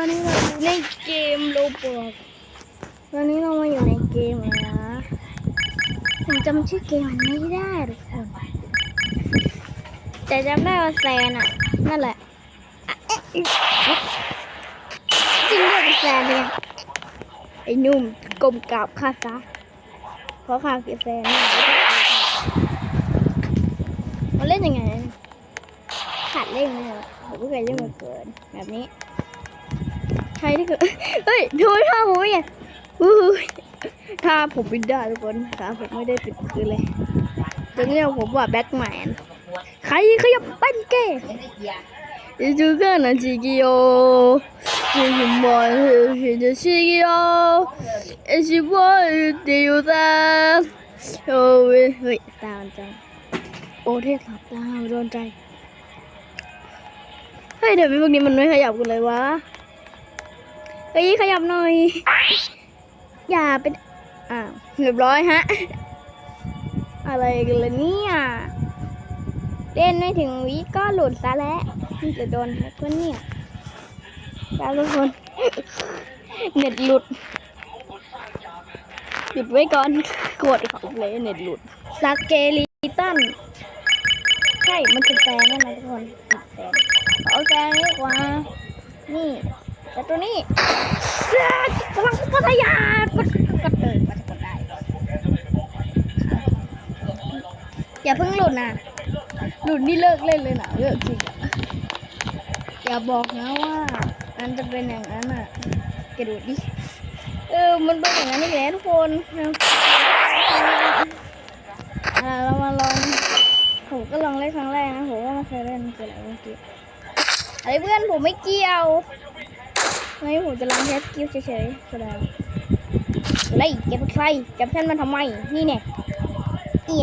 ตอนนี้เราอยู่ในเกมโลบอกตอนนี้เรามาอยู่ในเกมแล้วนะผมจำชื่อเกมมันไม่ได้ทุกคนแต่จำได้ว่าแซนอะ นั่นแหละจริงด้วยเป็นแซนเนี่ยไอ้นุ่มกลมกราบข้าซะเพราะข้าคือแซนนี่มันเล่นยังไงขาดเล่นไหมอะผมไม่เคยเล่นมาเกินแบบนี้ ใครที่เกิดเฮ้ยดูท่าผมเนี่ยอู้หูท่าผมบินได้ทุกคนท่าผมไม่ได้ปิดคือเลยจึงเรียกผมว่าแบทแมนใครขยับปั้นเก้อีจูเกันนะจิกิโออีจูมออีจูชิกิโอเอีจูบอยดิวตาโอ้ยเฮ้ยตามันจังโอ้เทพหลับตาโดนใจเฮ้ยเดี๋ยวพวกนี้มันไม่ขยับกันเลยวะ เฮ้ยขยับหน่อย อย่าเป็นอ่าเรียบร้อยฮะ อะไรกันล่ะเนี่ย เล่นไม่ถึงวิก็หลุดซะแล้วจะโดนแฮกเพื่อนเนี่ยแล้ทุกคน เน็ตหลุด หยุดไว้ก่อนกดเขาเลยเน็ตหลุดสเกลิตันใช่ มันเป็นแฟนนั่นนะทุกคนเป็นแฟนเอาแฟนดีกว่า นี่ แต่ตัวนี้เสือกพลังพัทยากดกดเออมันกดได้ อย่าเพิ่งหลุดนะ หลุดนี่เลิกเล่นเลยนะเลิกจริงอย่าบอกนะว่ามันจะเป็นอย่างนั้นอะกระโดดดิ เออ มันเป็นอย่างนั้นแหละทุกคนอ่าเรามาลองผมก็ลองเล่นครั้งแรกนะผมก็ไม่เคยเล่นเกิดอะไรเมื่อกี้อะไรเพื่อนผมไม่เกี่ยว ไม่ผมจะล้งแคสกิ้วเฉยๆแสดงไล่เก็บใครจะเพื่อนมาทำไม นี่เนี่ยนี่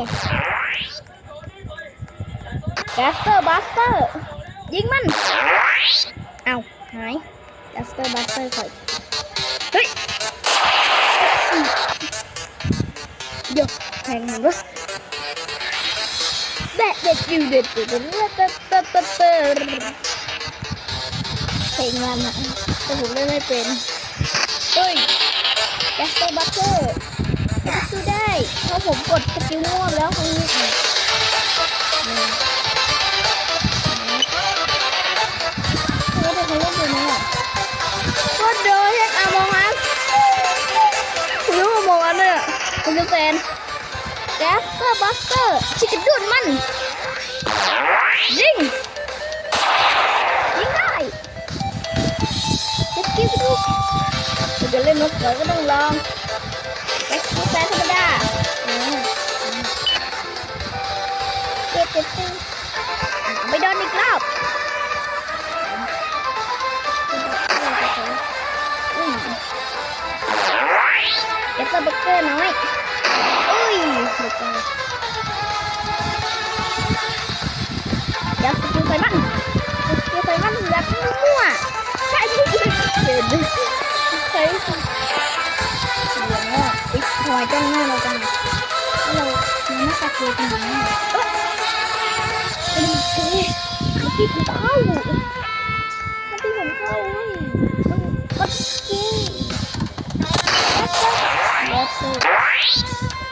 แกสเตอร์บัสเตอร์ ยิงมัน เอาหายแกสเตอร์บัสเตอร์คอยเฮ้ยเดี๋ยวแทงมันวะแบะเด็ดอยู่เด็ดอยู่เด็ดเด็ดเด็ดเด็ดเพลงมันอะ แต่ผมเล่นไม่เป็นเฮ้ยแกสเตอร์บัตเตอร์สู้ได้เพราะผมกดสกิลม่วงแล้วคงนี้เขาเล่นเขาเล่นเป็นไหมอะก็โดนเล่นอามองอัสคุณรู้ว่ามองอันเนี่ยคุณจะแซนแกสเตอร์บัสเตอร์ชิคกี้ดูดมันยิงยิง นนกเสือก็ต้องลองแบ็คแซธรรมดาเจ็บเจ็บจริงไม่โดนอีกรอบอุ้ยแกสเบัสเตอร์น้อยอุ้ยหลุดไปยั อีกพอยต้องหน้าเราจังเราไม่น่าจะเจอกันนะเป็นเจ๊ที่ผมเข้ามันกเข้าเว้ยมันมันเจ๊แล้วก็แล้วก็